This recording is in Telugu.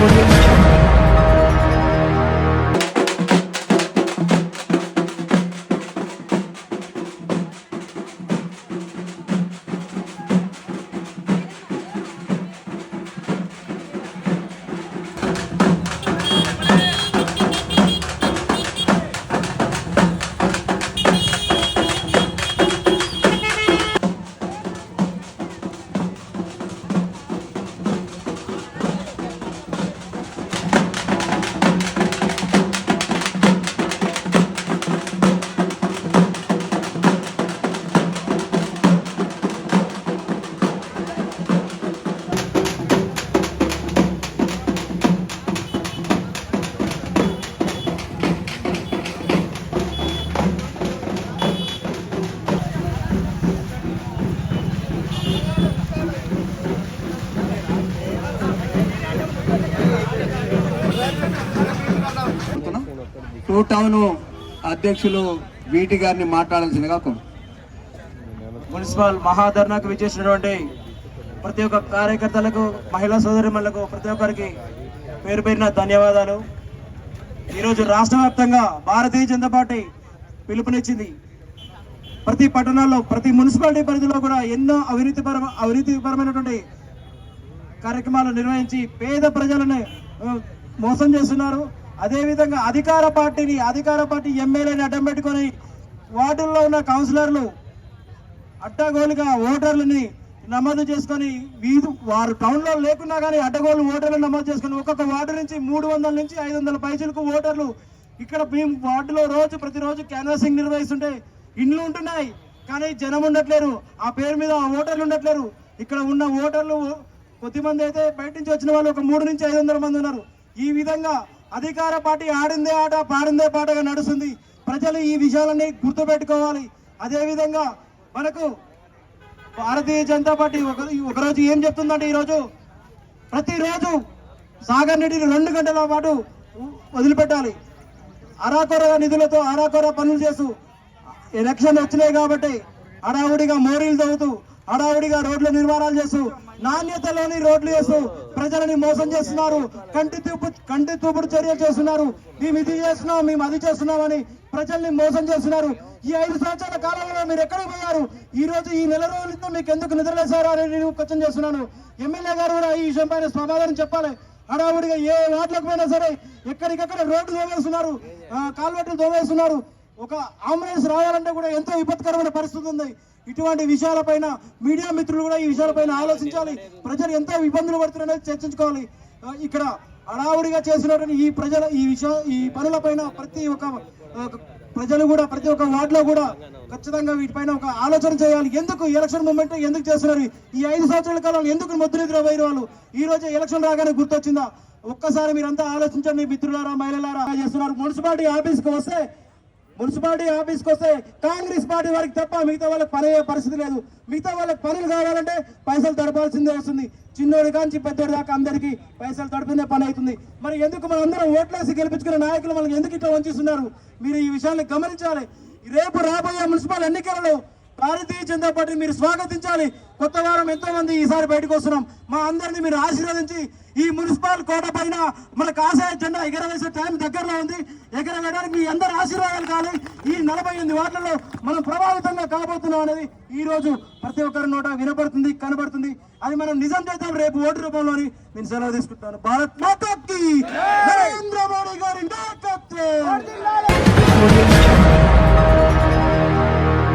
What? టూ టౌన్ అధ్యక్షులు వీటి గారిని మాట్లాడాల్సిందిగా మున్సిపల్ మహాధర్నాకు విచ్చేసినటువంటి ప్రతి ఒక్క కార్యకర్తలకు మహిళా సోదరిమణులకు ప్రతి ఒక్కరికి పేరు పేరిన ధన్యవాదాలు. ఈరోజు రాష్ట్ర వ్యాప్తంగా భారతీయ జనతా పార్టీ పిలుపునిచ్చింది. ప్రతి పట్టణాల్లో ప్రతి మున్సిపాలిటీ పరిధిలో కూడా ఎన్నో అవినీతిపర అవినీతిపరమైనటువంటి కార్యక్రమాలు నిర్వహించి పేద ప్రజలను మోసం చేస్తున్నారు. అదేవిధంగా అధికార పార్టీని అధికార పార్టీ ఎమ్మెల్యేని అడ్డం పెట్టుకొని వార్డుల్లో ఉన్న కౌన్సిలర్లు అడ్డగోలుగా ఓటర్లని నమోదు చేసుకొని వీధు వారు టౌన్లో లేకున్నా కానీ అడ్డగోలు ఓటర్లు నమోదు చేసుకొని ఒక్కొక్క వార్డు నుంచి మూడు వందల నుంచి ఐదు వందల పైసలకు ఓటర్లు ఇక్కడ మేము వార్డులో రోజు ప్రతిరోజు క్యాన్వాసింగ్ నిర్వహిస్తుంటే ఇండ్లు ఉంటున్నాయి కానీ జనం ఉండట్లేరు. ఆ పేరు మీద ఆ ఓటర్లు ఉండట్లేరు. ఇక్కడ ఉన్న ఓటర్లు కొద్దిమంది అయితే బయట నుంచి వచ్చిన వాళ్ళు ఒక మూడు నుంచి ఐదు వందల మంది ఉన్నారు. ఈ విధంగా అధికార పార్టీ ఆడిందే ఆట పాడిందే పాటగా నడుస్తుంది. ప్రజలు ఈ విషయాలన్నీ గుర్తుపెట్టుకోవాలి. అదేవిధంగా మనకు భారతీయ జనతా పార్టీ ఒక ఒకరోజు ఏం చెప్తుందంటే ఈరోజు? ప్రతిరోజు సాగర్ నీటిని రెండు గంటల పాటు వదిలిపెట్టాలి. అరాకొర నిధులతో అరాకొర పనులు చేస్తూ ఎలక్షన్ వచ్చినాయి కాబట్టి హడావుడిగా మోరీలు తవ్వుతూ హడావుడిగా రోడ్ల నిర్మాణాలు చేస్తూ నాణ్యతలోని రోడ్లు చేస్తూ ప్రజలని మోసం చేస్తున్నారు. కంటి తూపు కంటి తూపుడు చర్యలు చేస్తున్నారు. మేము ఇది చేస్తున్నాం మేము అది చేస్తున్నామని ప్రజల్ని మోసం చేస్తున్నారు. ఈ ఐదు సంవత్సరాల కాలంలో మీరు ఎక్కడికి పోయారు? ఈ రోజు ఈ నెల రోజులతో మీకు ఎందుకు నిద్రలేశారు అని నేను క్వశ్చన్ చేస్తున్నాను. ఎమ్మెల్యే గారు కూడా ఈ విషయం పైన సమాధానం చెప్పాలి. హడావుడిగా ఏ వాటిలోకి పోయినా సరే ఎక్కడికక్కడ రోడ్లు దోవేస్తున్నారు. కాల్వెట్లు దోవేస్తున్నారు. ఒక అంబులెన్స్ రావాలంటే కూడా ఎంతో విపత్కరమైన పరిస్థితి ఉంది. ఇటువంటి విషయాలపైన మీడియా మిత్రులు కూడా ఈ విషయాలపైన ఆలోచించాలి. ప్రజలు ఎంతో ఇబ్బందులు పడుతున్నారనేది చర్చించుకోవాలి. ఇక్కడ హడావుడిగా చేసినటువంటి ఈ ప్రజల ఈ విషయా ఈ పనులపైన ప్రతి ఒక్క ప్రజలు కూడా ప్రతి ఒక్క వార్డులో కూడా ఖచ్చితంగా వీటిపైన ఒక ఆలోచన చేయాలి. ఎందుకు ఎలక్షన్ మూమెంట్ ఎందుకు చేస్తున్నారు? ఈ ఐదు సంవత్సరాల కాలం ఎందుకు ముద్రనిద్ర వైరు పోయిన వాళ్ళు? ఈ రోజు ఎలక్షన్ రాగానే గుర్తొచ్చిందా? ఒక్కసారి మీరంతా ఆలోచించండి మిత్రులారా మహిళలారా. చేస్తున్నారు. మున్సిపాలిటీ ఆఫీస్కి వస్తే మున్సిపాలిటీ ఆఫీస్కి వస్తే కాంగ్రెస్ పార్టీ వారికి తప్ప మిగతా వాళ్ళకి పని అయ్యే పరిస్థితి లేదు. మిగతా వాళ్ళకి పనులు కావాలంటే పైసలు తడపాల్సిందే వస్తుంది. చిన్నోడి కాంచి పెద్దోడి దాకా అందరికీ పైసలు తడిపిందే పని అవుతుంది. మరి ఎందుకు మనం అందరం ఓట్లేసి గెలిపించుకున్న నాయకులు మనకి ఎందుకు ఇట్లా వంచిస్తున్నారు? మీరు ఈ విషయాన్ని గమనించాలి. రేపు రాబోయే మున్సిపల్ ఎన్నికలలో భారతీయ జనతా పార్టీ మీరు స్వాగతించాలి. కొత్త వారం ఎంతో మంది ఈసారి బయటకు వస్తున్నాం. మా అందరినీ మీరు ఆశీర్వదించి ఈ మున్సిపల్ కోట పైన మన కాషాయ జెండా ఎగరవేసే టైం దగ్గరలో ఉంది. ఎగరవేయడానికి మీ అందరి ఆశీర్వాదాలు కావాలి. ఈ నలభై ఎనిమిది వార్డులలో మనం ప్రభావితంగా కాబోతున్నాం అనేది ఈ రోజు ప్రతి ఒక్కరి నోట వినపడుతుంది కనబడుతుంది. అది మనం నిజం చేద్దాం రేపు ఓటు రూపంలోని నేను సెలవు తీసుకుంటాను. భారత్ మాతాకి నరేంద్ర మోడీ గారి నాయకత్వం!